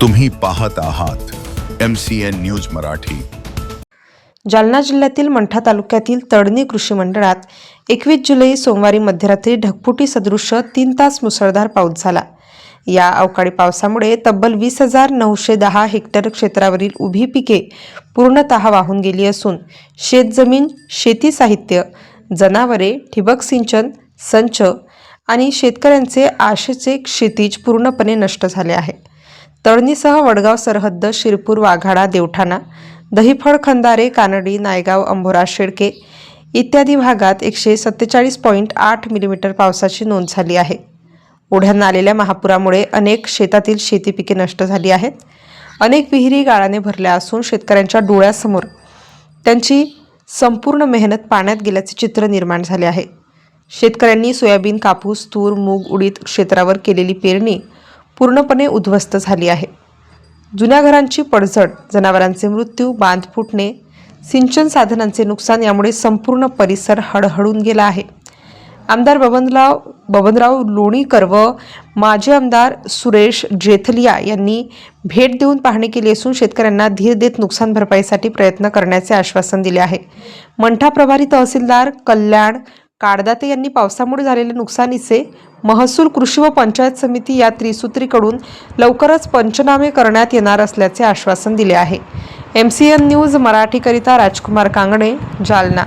तुम्ही पाहत आहात M C N news Marathi. Jalna जिल्ह्यातील मंठा तालुक्यातील तडणी कृषी मंडळात एकवीस जुलै सोमवारी मध्यरात्री ढगफुटी सदृश्य तीन तास मुसळधार पाऊस झाला. या अवकाळी पावसामुळे तब्बल वीस हजार नऊशे दहा हेक्टर क्षेत्रावरील उभी पिके पूर्णतः वाहून गेली असून शेतजमीन शेती साहित्य जनावरे ठिबक सिंचन संच आणि शेतकऱ्यांचे आशेचे क्षितिज पूर्णपणे नष्ट झाले आहे. तळणीसह वडगाव सरहद्द शिरपूर वाघाडा देवठाणा दहिफळ खंदारे कानडी नायगाव अंभोरा शेडके इत्यादी भागात एकशे सत्तेचाळीस पॉईंट आठ मिलीमीटर पावसाची नोंद झाली आहे. ओढ्यांना आलेल्या महापुरामुळे अनेक शेतातील शेती पिके नष्ट झाली आहेत. अनेक विहिरी गाळाने भरल्या असून शेतकऱ्यांच्या डोळ्यासमोर त्यांची संपूर्ण मेहनत पाण्यात गेल्याचे चित्र निर्माण झाले आहे. शेतकऱ्यांनी सोयाबीन कापूस तूर मूग उडीद क्षेत्रावर केलेली पेरणी पूर्णपणे उद्ध्वस्त झाली आहे. जुन्या घरांची पडझड जनावरांचे मृत्यू बांध फुटणे सिंचन साधनांचे नुकसान यामुळे संपूर्ण परिसर हळहळून गेला आहे. आमदार बबनराव बबनराव लोणीकर व माजी आमदार सुरेश जेथलिया यांनी भेट देऊन पाहणी केली असून शेतकऱ्यांना धीर देत नुकसान भरपाईसाठी प्रयत्न करण्याचे आश्वासन दिले आहे. मंठा प्रभारी तहसीलदार कल्याण काळदाते यांनी पावसामुळे झालेल्या नुकसानीचे महसूल कृषी व पंचायत समिती या त्रिसूत्रीकडून लवकरच पंचनामे करण्यात येणार असल्याचे आश्वासन दिले आहे. एम सी एन न्यूज मराठीकरिता राजकुमार कांगणे जालना.